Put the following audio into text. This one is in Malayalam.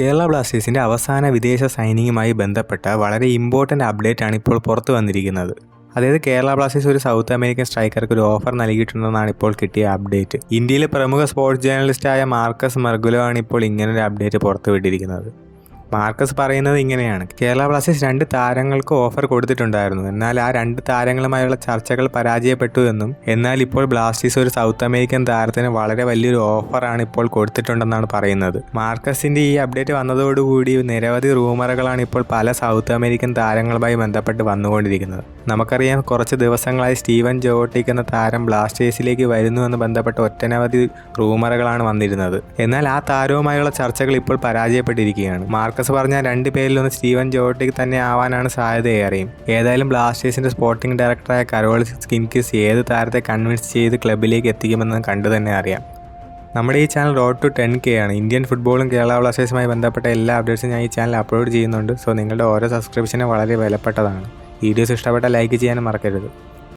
കേരള ബ്ലാസ്റ്റേഴ്സിന്റെ അവസാന വിദേശ സൈനിങ്ങുമായി ബന്ധപ്പെട്ട വളരെ ഇമ്പോർട്ടന്റ് അപ്ഡേറ്റ് ആണ് ഇപ്പോൾ പുറത്തു വന്നിരിക്കുന്നത്. അതായത് കേരള ബ്ലാസ്റ്റേഴ്സ് ഒരു സൗത്ത് അമേരിക്കൻ സ്ട്രൈക്കർക്ക് ഒരു ഓഫർ നൽകിയിട്ടുണ്ടെന്നാണ് ഇപ്പോൾ കിട്ടിയ അപ്ഡേറ്റ് ഇന്ത്യയിലെ പ്രമുഖ സ്പോർട്സ് ജേർണലിസ്റ്റായ മാർക്കസ് മർഗുലോ ആണ് ഇപ്പോൾ ഇങ്ങനൊരു അപ്ഡേറ്റ് പുറത്തുവിട്ടിരിക്കുന്നത്. മാർക്കസ് പറയുന്നത് ഇങ്ങനെയാണ്. കേരള ബ്ലാസ്റ്റേഴ്സ് രണ്ട് താരങ്ങൾക്ക് ഓഫർ കൊടുത്തിട്ടുണ്ടായിരുന്നു. എന്നാൽ ആ രണ്ട് താരങ്ങളുമായുള്ള ചർച്ചകൾ പരാജയപ്പെട്ടു എന്നും എന്നാൽ ഇപ്പോൾ ബ്ലാസ്റ്റേഴ്സ് ഒരു സൗത്ത് അമേരിക്കൻ താരത്തിന് വളരെ വലിയൊരു ഓഫറാണ് ഇപ്പോൾ കൊടുത്തിട്ടുണ്ടെന്നാണ് പറയുന്നത്. മാർക്കസിന്റെ ഈ അപ്ഡേറ്റ് വന്നതോടുകൂടി നിരവധി റൂമറുകളാണ് ഇപ്പോൾ പല സൗത്ത് അമേരിക്കൻ താരങ്ങളുമായി ബന്ധപ്പെട്ട് വന്നുകൊണ്ടിരിക്കുന്നത്. നമുക്കറിയാം കുറച്ച് ദിവസങ്ങളായി സ്റ്റീവൻ ജോട്ടിക് എന്ന താരം ബ്ലാസ്റ്റേഴ്സിലേക്ക് വരുന്നുവെന്ന് ബന്ധപ്പെട്ട ഒറ്റനവധി റൂമറുകളാണ് വന്നിരുന്നത്. എന്നാൽ ആ താരവുമായുള്ള ചർച്ചകൾ ഇപ്പോൾ പരാജയപ്പെട്ടിരിക്കുകയാണ്. മാർക്കസ് പറഞ്ഞ രണ്ട് പേരിലൊന്ന് സ്റ്റീവൻ ജോട്ടിക് തന്നെ ആവാനാണ് സാധ്യതയേറെയും ഏതായാലും ബ്ലാസ്റ്റേഴ്സിന്റെ സ്പോർട്ടിംഗ് ഡയറക്ടറായ കരോൾ സ്കിൻകിസ് ഏത് താരത്തെ കൺവിൻസ് ചെയ്ത് ക്ലബിലേക്ക് എത്തിക്കുമെന്ന് കണ്ടു തന്നെ അറിയാം. നമ്മുടെ ഈ channel road to ten K ആണ്. ഇന്ത്യൻ ഫുട്ബോളും കേരള ബ്ലാസ്റ്റേഴ്സുമായി ബന്ധപ്പെട്ട എല്ലാ അപ്ഡേറ്റ്സും ഞാൻ ഈ ചാനൽ അപ്ലോഡ് ചെയ്യുന്നുണ്ട്. സോ നിങ്ങളുടെ ഓരോ സബ്സ്ക്രിപ്ഷനും വളരെ വിലപ്പെട്ടതാണ്. വീഡിയോസ് ഇഷ്ടപ്പെട്ട ലൈക്ക് ചെയ്യാനും മറക്കരുത്.